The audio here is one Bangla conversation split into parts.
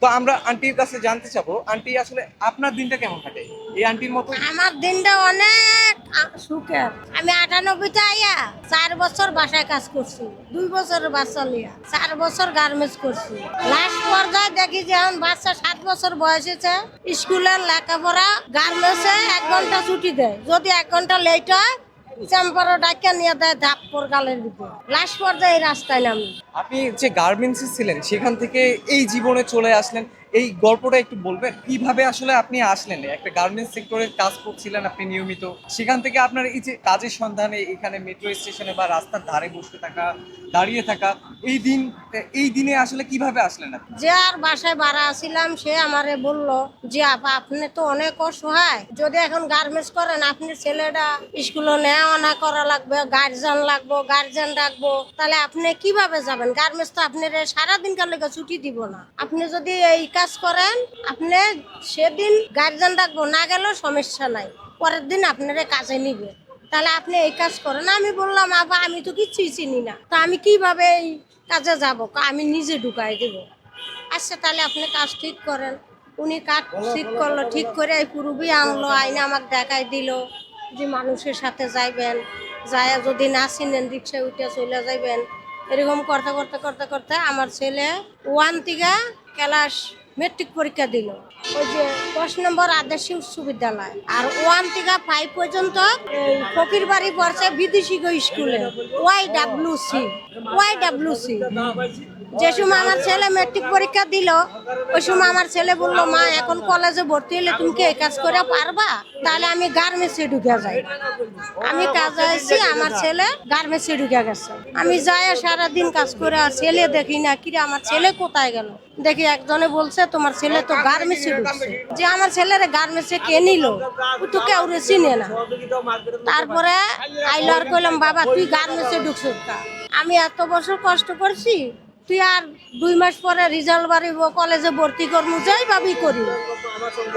তো আমরা আন্টির কাছে জানতে চাবো আন্টি আসলে আপনার দিনটা কেমন কাটে? এই আন্টির মতো আমার দিনটা অনেক সুখের। আমি আটানব্বইতে আইয়া চার বছর বাসায় কাজ করছি, দুই বছর বাচ্চা লিয়া, চার বছর গার্মেন্টস করছি। লাস্ট পর্যায়ে দেখি যে এখন বাচ্চা সাত বছর বয়স হয়েছে, স্কুলের লেখাপড়া গার্মেন্টসে এক ঘণ্টা ছুটি দেয়। যদি এক ঘণ্টা লেট হয় চেম্পারও ডাকিয়া নিয়ে দেয় ধাপ্পর গালের ভিতরে। লাশ পর্যায়ে রাস্তায় নামি। আপনি যে গার্মেন্টসে ছিলেন, সেখান থেকে এই জীবনে চলে আসলেন এই গল্পটা একটু বলবেন, কীভাবে আসলে আপনি আসলেন? একটা গার্মেন্টস সেক্টরে কাজ করছিলেন আপনি নিয়মিত। সেখান থেকে আপনার এই যে কাজের সন্ধানে এখানে মেট্রো স্টেশনে বা রাস্তার ধারে বসে থাকা, দাঁড়িয়ে থাকা, এই দিন, এই দিনে আসলে কীভাবে আসলেন আপনি? যে আর বাসায় ভাড়া আসিলাম সে আমারে বলল যে, আপা, আপনি তো অনেক অসহায়। যদি এখন গার্মেন্টস করেন, আপনি ছেলেটা স্কুলে নেওয়া আনা করা লাগবে গার্জেন লাগবো গার্জেন রাখব। তাহলে আপনি কীভাবে যাবেন? গার্মেন্টস তো আপনার সারাদিন কার লেগে ছুটি দিব না। আপনি যদি এই কাজ করেন, আপনি সেদিন গার্জেন রাখব না গেলেও সমস্যা নাই। পরের দিন আপনারা কাজে নিবে। তাহলে আপনি এই কাজ করেন। আমি বললাম, আবা, আমি তো কিছুই চিনি না। তা আমি কীভাবে এই কাজে যাব? আমি নিজে ঢুকাই দেব। আচ্ছা তাহলে আপনি কাজ ঠিক করেন। উনি কাজ ঠিক করল, ঠিক করে এই পুরুবি আনলো, আইনে আমাকে দেখাই দিল যে মানুষের সাথে যাইবেন। যায় যদি না চিনেন, রিক্সায় উঠে চলে যাইবেন। এরকম করতে করতে করতে করতে আমার ছেলে ওয়ান থেকে ক্লাস মেট্রিক পরীক্ষা দিল। ওই যে দশ নম্বর আদর্শ উচ্চ বিদ্যালয়। আর ওয়ান থেকে ফাইভ পর্যন্ত ফকির বাড়ি পড়ছে বিদেশি স্কুলে Y W C Y W C যে সময় আমার ছেলে মেট্রিক পরীক্ষা দিল, ওই সময় আমার ছেলে বলল, মা, এখন কলেজে ভর্তি হলে তুমি কি এই কাজ করে পারবা? তাহলে আমি গার্মেন্টসে ঢুকে যাই। আমি কাজে আছি আমার ছেলে গার্মেন্টসে ঢুকে গেছে। আমি যাই সারাদিন কাজ করে আর ছেলে দেখি না, কিরে আমার ছেলে কোথায় গেল? দেখি একজনে বলছে, তোমার ছেলে তো গার্মেন্টসে ঢুকছে। যে আমার ছেলের গার্মেন্টসে কে নিল? তো কেউ চিনে না। তারপরে আইলো আর কইলাম, বাবা, তুই গার্মেন্টসে ঢুকছিস আমি এত বছর কষ্ট করছি, তুই আর দুই মাস পরে রিজাল্ট বাড়িব, কলেজে ভর্তি করমু, যাই ভাবি করি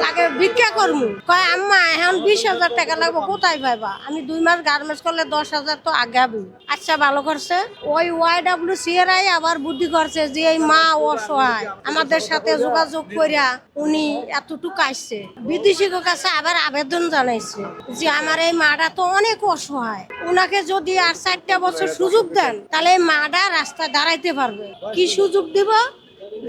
লাগে ভিক্ষা করমু। কয়, আম্মা, এখন বিশ হাজার টাকা লাগবে, কোথায় পাইবা? আমি দুই মাস গার্মেন্টস করলে দশ হাজার তো আগাবি। আচ্ছা ভালো করছে? ওই ওয়াই ডাব্লিউ সি এর আই আবার বুদ্ধি করছে যে এই মা অসহায়। আমাদের সাথে যোগাযোগ করিয়া উনি এতটুকু আসছে। বিদেশির কাছে আবার আবেদন জানাইছে যে আমার এই মাটা তো অনেক অসহায়। উনাকে যদি আর চারটা বছর সুযোগ দেন, তাহলে এই মাটা রাস্তায় দাঁড়াইতে পারবে। কি সুযোগ দিব?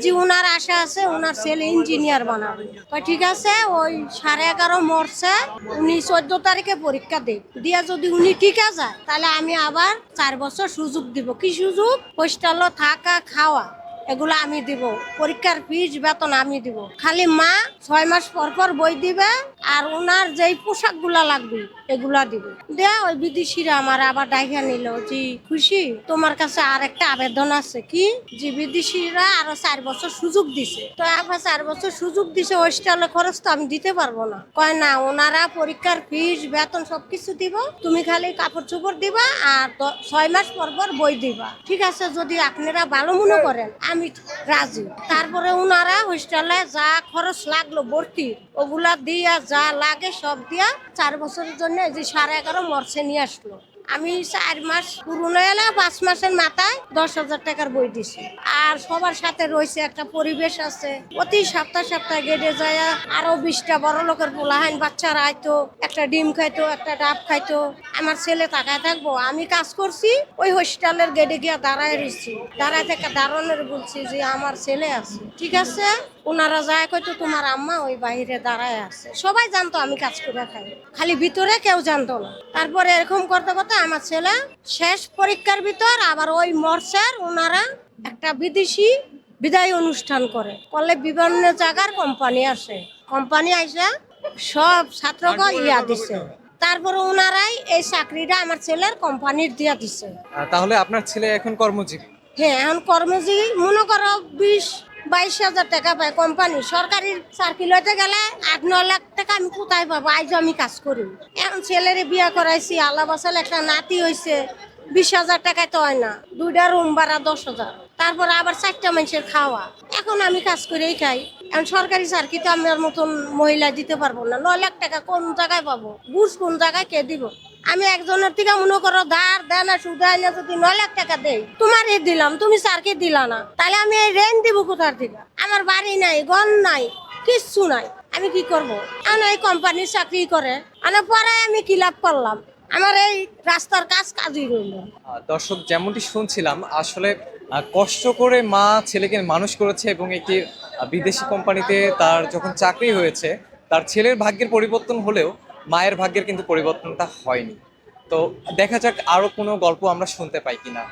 যে ওনার আশা আছে ওনার ছেলে ইঞ্জিনিয়ার বানাবে। ঠিক আছে, ওই সাড়ে এগারো মরছে, উনি চোদ্দ তারিখে পরীক্ষা দেব দিয়া যদি উনি টিকা যায়, তাহলে আমি আবার চার বছর সুযোগ দিব। কি সুযোগ? হোস্টেলে থাকা, খাওয়া। এগুলো আমি দিব। পরীক্ষার ফিস, বেতন আমি দিব। খালি মা ছয় মাস পর পর বই দিবে আর ওনার যেই পোশাকগুলা লাগবে, এগুলা দিবে। দেয়া ওই বিদেশিরা আমার আবার ডাইকা নিল জি খুশি, তোমার কাছে আর একটা আবেদন আছে। কি? যে বিদেশিরা আরও চার বছর সুযোগ দিছে। তো আবার চার বছর সুযোগ দিছে হোস্টেলে খরচ তো আমি দিতে পারব না। কয়, না ওনারা পরীক্ষার ফিস, বেতন সবকিছু দিব। তুমি খালি কাপড় চোপড় দিবা আর ছয় মাস পর পর বই দিবা। ঠিক আছে, যদি আপনারা ভালো মনে করেন। আমি রাজি। তারপরে উনারা হোস্টেলে যা খরচ লাগল ভর্তি, ওগুলা দিয়া যা লাগে সব দিয়া চার বছরের জন্য যে সাড়ে এগারো মর্চে নিয়ে আসলো। আমি চার মাস পুরনো এলে পাঁচ মাসের মাথায় দশ হাজার টাকার বই দিছি। আর সবার সাথে রয়েছে একটা পরিবেশ আছে। প্রতি সপ্তাহ সপ্তাহে গেটে যায়, আরও বিশটা বড় লোকের পোলাহাইন বাচ্চারা আইতো, একটা ডিম খাইতো, একটা ডাব খাইতো। আমার ছেলে তাকায় থাকব, আমি কাজ করছি, ওই হোস্টেলের গেটে গিয়ে দাঁড়ায় রয়েছি দাঁড়ায় থেকে দাঁড়ানোর বলছি যে আমার ছেলে আছে। ঠিক আছে? ওনারা যায় কইতো তোমার আম্মা ওই বাইরে দাঁড়ায় আছে। সবাই জানতো আমি কাজ করে খাই। খালি ভিতরে কেউ জানতো না। তারপরে এরকম করতে করতে আমার ছেলে শেষ পরীক্ষার ভিতর আবার ওই মর্চার ওনারা একটা বিদেশি বিদায় অনুষ্ঠান করে। করলে বিভিন্ন জায়গার কোম্পানি আসে। কোম্পানি আসে সব ছাত্রকে ইয়া দিছে। তারপরে ওনারাই এই চাকরিটা আমার ছেলের কোম্পানির দিয়া দিছে। তাহলে আপনার ছেলে এখন কর্মজীবী? হ্যাঁ এখন কর্মজীবী। মনে করো বিশ বাইশ হাজার টাকা পায় কোম্পানি সরকারি চাকরি লইতে গেলে আট ন লাখ টাকা আমি কোথায় পাবো? আজ আমি কাজ করি। এখন ছেলেরে বিয়া করাইছি, আল্লাহ বাসাল একটা নাতি হয়েছে বিশ হাজার টাকায় তো হয় না। দুইটা রুম ভাড়া দশ হাজার। তারপর আবার চারটা মানুষের খাওয়া। এখন আমি কাজ করেই খাই। এখন সরকারি চাকরি তো আমার মতন মহিলা দিতে পারব না। নয় লাখ টাকা কোন জায়গায় পাবো? ঘুষ কোন জায়গায় কে দিব? আমি একজনের থেকে মনে করো ধার দেয় না সুদ না যদি নয় লাখ টাকা দেই, তোমার এ দিলাম, তুমি স্যারকে দিলা না। তাহলে আমি এই রেন্ট দিব কোথার থেকে? আমার বাড়ি নাই গন নাই, কিচ্ছু নাই। আমি কি করব? আমি এই কোম্পানির চাকরি করে মানে পরে আমি কি লাভ করলাম? আমার এই রাস্তার কাজ কাজই রইল। দর্শক, যেমনটি শুনছিলাম, আসলে কষ্ট করে মা ছেলেকে মানুষ করেছে এবং একটি বিদেশি কোম্পানিতে তার যখন চাকরি হয়েছে, তার ছেলের ভাগ্যের পরিবর্তন হলেও মায়ের ভাগ্যের কিন্তু পরিবর্তনটা হয়নি। তো দেখা যাক আরও কোনো গল্প আমরা শুনতে পাই কিনা।